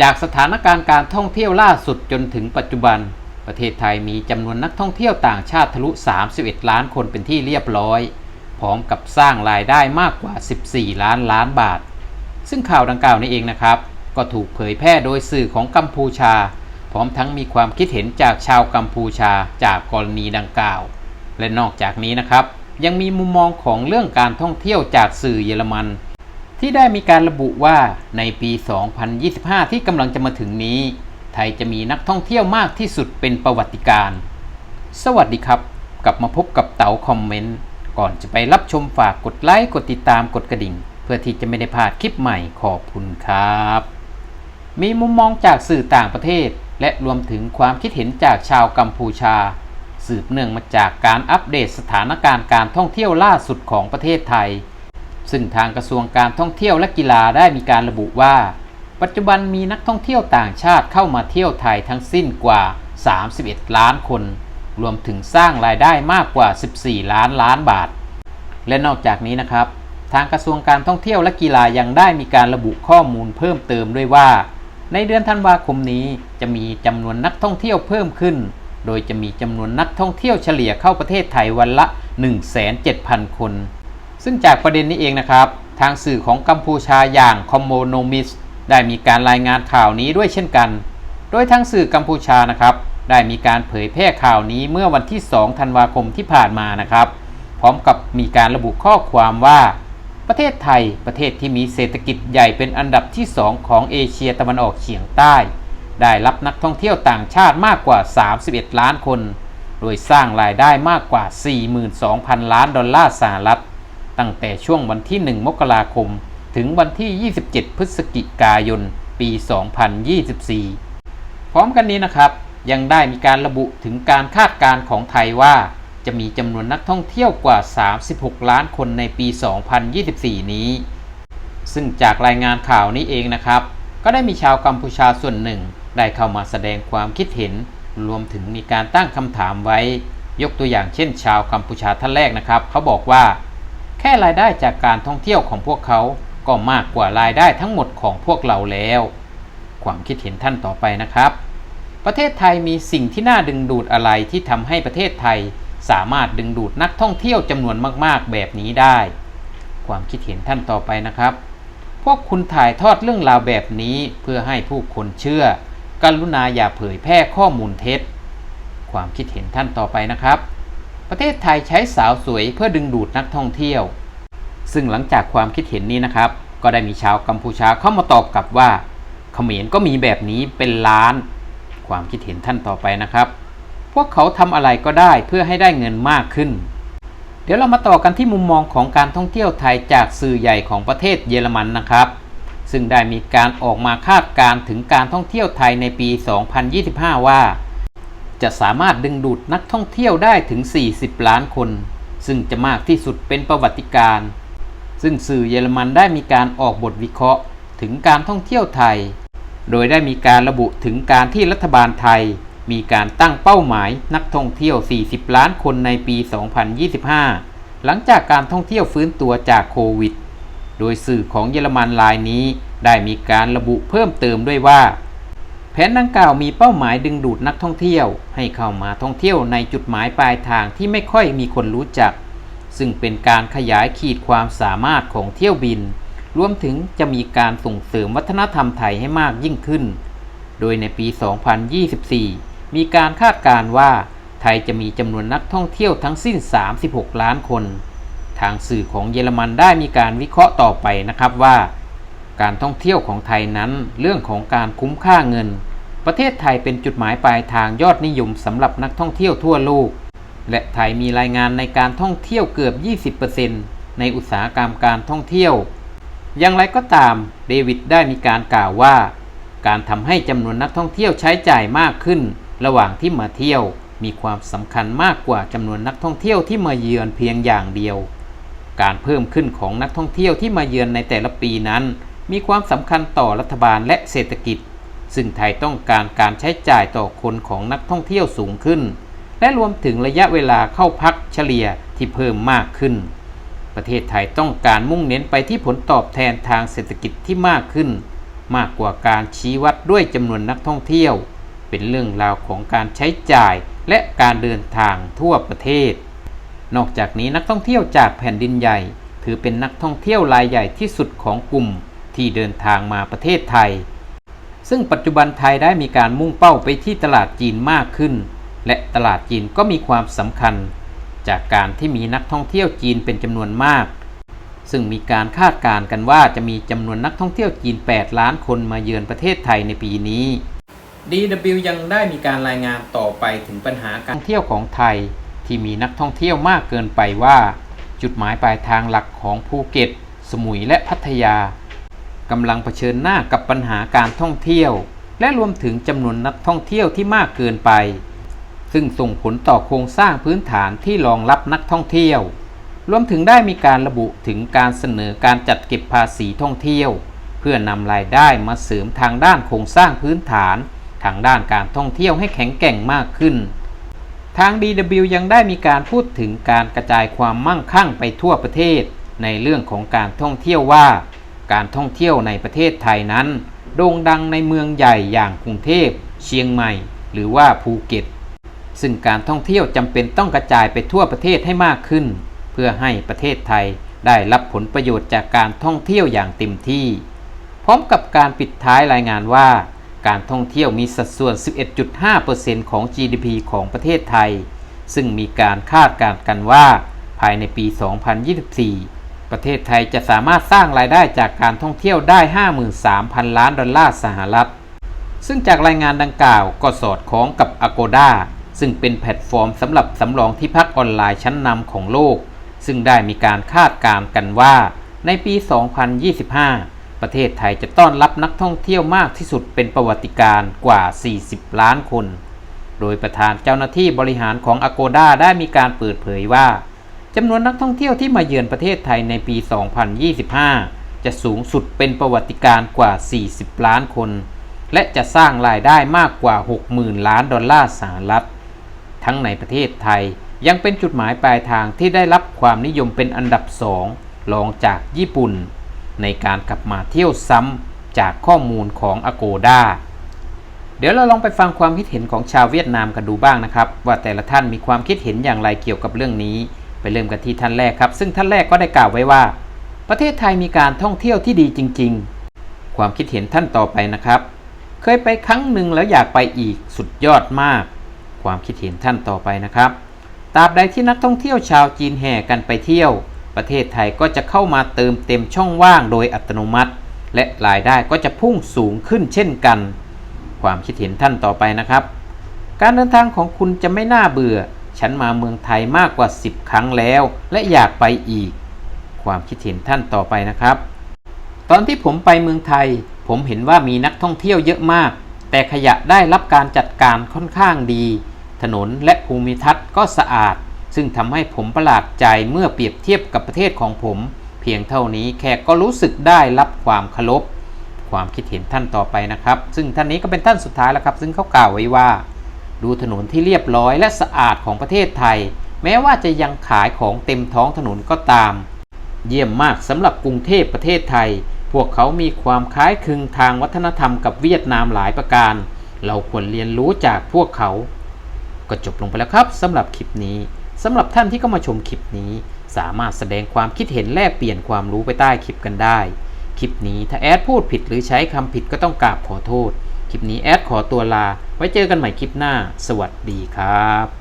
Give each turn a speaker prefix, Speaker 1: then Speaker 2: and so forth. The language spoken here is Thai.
Speaker 1: จากสถานการณ์การท่องเที่ยวล่าสุดจนถึงปัจจุบัน ประเทศไทยมีจำนวนนักท่องเที่ยวต่างชาติทะลุ 31 ล้านคนเป็นที่เรียบร้อย พร้อมกับสร้างรายได้มากกว่า 14 ล้านล้านบาท ซึ่งข่าวดังกล่าวนี้เองนะครับ ก็ถูกเผยแพร่โดยสื่อของกัมพูชา พร้อมทั้งมีความคิดเห็นจากชาวกัมพูชาจากกรณีดังกล่าว และนอกจากนี้นะครับ ยังมีมุมมองของเรื่องการท่องเที่ยวจากสื่อเยอรมัน ที่ได้มีการระบุว่าในปี 2025 ที่กำลังจะมาถึงนี้ ไทยจะมีนักท่องเที่ยวมากที่สุดเป็นประวัติการสวัสดีครับ กลับมาพบกับเต๋าคอมเมนต์ก่อนจะไปรับชมฝากกดไลค์กดติดตามกดกระดิ่ง เพื่อที่จะไม่ได้พลาดคลิปใหม่ขอบคุณครับ มีมุมมองจากสื่อต่างประเทศ และรวมถึงความคิดเห็นจากชาวกัมพูชา สืบเนื่องมาจากการอัปเดตสถานการณ์การท่องเที่ยวล่าสุดของประเทศไทย ซึ่งทางกระทรวงการท่องเที่ยวและกีฬาได้มีการระบุว่า ปัจจุบันมีนักท่องเที่ยวต่างชาติเข้ามาเที่ยวไทยทั้งสิ้นกว่า 31 ล้านคน รวมถึงสร้างรายได้มากกว่า 14 ล้านล้านบาท และนอกจากนี้นะครับ ทางกระทรวงการท่องเที่ยวและกีฬายังได้มีการระบุข้อมูลเพิ่มเติมด้วยว่า ในเดือนธันวาคมนี้จะมีจำนวนนักท่องเที่ยวเพิ่มขึ้น โดยจะมีจำนวนนักท่องเที่ยวเฉลี่ยเข้าประเทศไทยวันละ107,000 คน ซึ่งจากประเด็นนี้เองนะครับ ทางสื่อของกัมพูชาอย่างคอมโมโนมิสได้มีการรายงานข่าวนี้ด้วยเช่นกัน โดยทางสื่อกัมพูชานะครับ ได้มีการเผยแพร่ข่าวนี้เมื่อวันที่ 2 ธันวาคมที่ผ่านมานะครับ พร้อมกับมีการระบุข้อความว่า ประเทศไทยประเทศที่มีเศรษฐกิจใหญ่เป็นอันดับที่ 2 ของเอเชียตะวันออกเฉียงใต้ ได้รับนักท่องเที่ยวต่างชาติมากกว่า 31 ล้านคน โดยสร้างรายได้มากกว่า 42,000 ล้านดอลลาร์สหรัฐ ตั้งแต่ช่วงวันที่ 1 มกราคม ถึงวันที่ 27 พฤศจิกายน ปี 2024 พร้อมกันนี้นะครับ ยังได้มีการระบุถึงการคาดการณ์ของไทยว่า จะมีจำนวนนักท่องเที่ยวกว่า 36 ล้านคนในปี 2024 นี้ ซึ่งจากรายงานข่าวนี้เองนะครับ ก็ได้มีชาวกัมพูชาส่วนหนึ่ง ได้เข้ามาแสดงความคิดเห็น รวมถึงมีการตั้งคำถามไว้ ยกตัวอย่างเช่น ชาวกัมพูชาท่านแรกนะครับ เขาบอกว่า แค่รายได้จากการท่องเที่ยวของพวกเขาก็มากกว่ารายได้ทั้งหมดของพวกเราแล้ว ความคิดเห็นท่านต่อไปนะครับ ประเทศไทยมีสิ่งที่น่าดึงดูดอะไรที่ทำให้ประเทศไทยสามารถดึงดูดนักท่องเที่ยวจำนวนมากๆ แบบนี้ได้ ความคิดเห็นท่านต่อไปนะครับ พวกคุณถ่ายทอดเรื่องราวแบบนี้เพื่อให้ผู้คนเชื่อ กรุณาอย่าเผยแพร่ข้อมูลเท็จ ความคิดเห็นท่านต่อไปนะครับ ประเทศไทยใช้สาวสวยเพื่อดึงดูดนักท่องเที่ยว ซึ่งหลังจากความคิดเห็นนี้นะครับ ก็ได้มีชาวกัมพูชาเข้ามาตอบกลับว่าเขมรก็มีแบบนี้เป็นล้าน ความคิดเห็นท่านต่อไปนะครับ พวกเขาทำอะไรก็ได้เพื่อให้ได้เงินมากขึ้น เดี๋ยวเรามาต่อกันที่มุมมองของการท่องเที่ยวไทยจากสื่อใหญ่ของประเทศเยอรมันนะครับ ซึ่งได้มีการออกมาคาดการณ์ถึงการท่องเที่ยวไทยในปี 2025 ว่า จะสามารถดึงดูดนักท่องเที่ยวได้ถึง 40 ล้านคน ซึ่งจะมากที่สุดเป็นประวัติการซึ่งสื่อเยอรมันได้มีการออกบทวิเคราะห์ถึงการท่องเที่ยวไทย โดยได้มีการระบุถึงการที่รัฐบาลไทย มีการตั้งเป้าหมายนักท่องเที่ยว 40 ล้านคนในปี 2025 หลังจากการท่องเที่ยวฟื้นตัวจากโควิด โดยสื่อของเยอรมันรายนี้ได้มีการระบุเพิ่มเติมด้วยว่า แผนดังกล่าวมีเป้าหมายดึงดูดนักท่องเที่ยว ให้เข้ามาท่องเที่ยวในจุดหมายปลายทางที่ไม่ค่อยมีคนรู้จัก ซึ่งเป็นการขยายขีดความสามารถของเที่ยวบิน รวมถึงจะมีการส่งเสริมวัฒนธรรมไทยให้มากยิ่งขึ้น โดยในปี 2024 มีการคาดการณ์ว่า ไทยจะมีจำนวนนักท่องเที่ยวทั้งสิ้น 36 ล้านคน ทางสื่อของเยอรมันได้มีการวิเคราะห์ต่อไปนะครับว่า การท่องเที่ยวของไทยนั้น เรื่องของการคุ้มค่าเงิน ประเทศไทยเป็นจุดหมายปลายทางยอดนิยมสำหรับนักท่องเที่ยวทั่วโลก และไทยมีรายงานในการท่องเที่ยวเกือบ 20%ในอุตสาหกรรมการท่องเที่ยว อย่างไรก็ตามเดวิดได้มีการกล่าวว่า การทำให้จำนวนนักท่องเที่ยวใช้จ่ายมากขึ้น ระหว่างที่มาเที่ยวมีความสำคัญมากกว่าจำนวนนักท่องเที่ยวที่มาเยือนเพียงอย่างเดียว การเพิ่มขึ้นของนักท่องเที่ยวที่มาเยือนในแต่ละปีนั้น มีความสำคัญต่อรัฐบาลและเศรษฐกิจ ซึ่งไทยต้องการการใช้จ่ายต่อคนของนักท่องเที่ยวสูงขึ้น และรวมถึงระยะเวลาเข้าพักเฉลี่ยที่เพิ่มมากขึ้น ประเทศไทยต้องการมุ่งเน้นไปที่ผลตอบแทนทางเศรษฐกิจที่มากขึ้น มากกว่าการชี้วัดด้วยจำนวนนักท่องเที่ยว เป็นเรื่องราวของการใช้จ่ายและการเดินทางทั่วประเทศ นอกจากนี้นักท่องเที่ยวจากแผ่นดินใหญ่ ถือเป็นนักท่องเที่ยวรายใหญ่ที่สุดของกลุ่ม ที่เดินทางมาประเทศไทย ซึ่งปัจจุบันไทยได้มีการมุ่งเป้าไปที่ตลาดจีนมากขึ้น และตลาดจีนก็มีความสำคัญ จากการที่มีนักท่องเที่ยวจีนเป็นจำนวนมาก ซึ่งมีการคาดการณ์กันว่าจะมีจำนวนนักท่องเที่ยวจีน 8 ล้านคนมาเยือนประเทศไทยในปีนี้ DW ยังได้มีการรายงานต่อไปถึงปัญหาการท่องเที่ยวของไทยที่มีนักท่องเที่ยวมากเกินไปว่า จุดหมายปลายทางหลักของภูเก็ต สมุยและพัทยา กำลังเผชิญหน้ากับปัญหาการท่องเที่ยว และรวมถึงจำนวนนักท่องเที่ยวที่มากเกินไป ซึ่งส่งผลต่อโครงสร้างพื้นฐานที่รองรับนักท่องเที่ยว รวมถึงได้มีการระบุถึงการเสนอการจัดเก็บภาษีท่องเที่ยว เพื่อนำรายได้มาเสริมทางด้านโครงสร้างพื้นฐาน ทางด้านการท่องเที่ยวให้แข็งแกร่งมากขึ้น ทาง DW ยังได้มีการพูดถึงการกระจายความมั่งคั่งไปทั่วประเทศ ในเรื่องของการท่องเที่ยวว่า การท่องเที่ยวในประเทศไทยนั้น โด่งดังในเมืองใหญ่อย่างกรุงเทพ เชียงใหม่ หรือว่าภูเก็ต ซึ่งการท่องเที่ยวจำเป็นต้องกระจายไปทั่วประเทศให้มากขึ้น เพื่อให้ประเทศไทยได้รับผลประโยชน์จากการท่องเที่ยวอย่างเต็มที่ พร้อมกับการปิดท้ายรายงานว่า การท่องเที่ยวมีสัดส่วน 11.5%ของ GDP ของประเทศไทย ซึ่งมีการคาดการณ์กันว่า ภายในปี 2024 ประเทศไทยจะสามารถสร้างรายได้จากการท่องเที่ยวได้ 53,000 ล้านดอลลาร์สหรัฐ ซึ่งจากรายงานดังกล่าวก็สอดคล้องกับ Agoda ซึ่งเป็นแพลตฟอร์มสำหรับสำรองที่พักออนไลน์ชั้นนำของโลก ซึ่งได้มีการคาดการณ์กันว่า ในปี 2025 ประเทศไทยจะต้อนรับนักท่องเที่ยวมากที่สุดเป็นประวัติการณ์กว่า 40 ล้านคน โดยประธานเจ้าหน้าที่บริหารของ Agoda ได้มีการเปิดเผยว่า จำนวนนักท่องเที่ยวที่มาเยือนประเทศไทยในปี 2025 จะสูงสุดเป็นประวัติการณ์กว่า 40 ล้านคน และจะสร้างรายได้มากกว่า 60,000 ล้านดอลลาร์สหรัฐ ทั้งในประเทศไทยยังเป็นจุดหมายปลายทางที่ได้รับความนิยมเป็นอันดับสองรองจากญี่ปุ่น ในการกลับมาเที่ยวซ้ำจากข้อมูลของ Agoda เดี๋ยวเราลองไปฟังความคิดเห็นของชาวเวียดนามกันดูบ้างนะครับ ว่าแต่ละท่านมีความคิดเห็นอย่างไรเกี่ยวกับเรื่องนี้ ไปเริ่มกันที่ท่านแรกครับ ซึ่งท่านแรกก็ได้กล่าวไว้ว่า ประเทศไทยมีการท่องเที่ยวที่ดีจริง ๆ ความคิดเห็นท่านต่อไปนะครับ เคยไปครั้งหนึ่งแล้วอยากไปอีกสุดยอดมาก ความคิดเห็นท่านต่อไปนะครับตราบใดที่นักท่องเที่ยวชาวจีนแห่กันไปเที่ยว ประเทศไทยก็จะเข้ามาเติมเต็มช่องว่างโดยอัตโนมัติ และรายได้ก็จะพุ่งสูงขึ้นเช่นกัน ความคิดเห็นท่านต่อไปนะครับ การเดินทางของคุณจะไม่น่าเบื่อ ฉันมาเมืองไทยมากกว่า 10 ครั้งแล้ว และอยากไปอีก ความคิดเห็นท่านต่อไปนะครับ ตอนที่ผมไปเมืองไทย ผมเห็นว่ามีนักท่องเที่ยวเยอะมาก แต่ขยะได้รับการจัดการค่อนข้างดี ถนนและภูมิทัศน์ก็สะอาด ซึ่งทำให้ผมประหลาดใจเมื่อเปรียบเทียบกับประเทศของผม เพียงเท่านี้แขกก็รู้สึกได้รับความเคารพความคิดเห็นท่านต่อไปนะครับ ซึ่งท่านนี้ก็เป็นท่านสุดท้ายแล้วครับ ซึ่งเขากล่าวไว้ว่า ดูถนนที่เรียบร้อยและสะอาดของประเทศไทย แม้ว่าจะยังขายของเต็มท้องถนนก็ตาม เยี่ยมมากสำหรับกรุงเทพประเทศไทย พวกเขามีความคล้ายคลึงทางวัฒนธรรมกับเวียดนามหลายประการ เราควรเรียนรู้จากพวกเขา ก็จบลงไปแล้วครับสำหรับคลิปนี้สำหรับท่านที่เข้ามาชมคลิปนี้ สามารถแสดงความคิดเห็นแลกเปลี่ยนความรู้ไปใต้คลิปกันได้ คลิปนี้ถ้าแอดพูดผิดหรือใช้คำผิดก็ต้องกราบขอโทษ คลิปนี้แอดขอตัวลา ไว้เจอกันใหม่คลิปหน้า สวัสดีครับ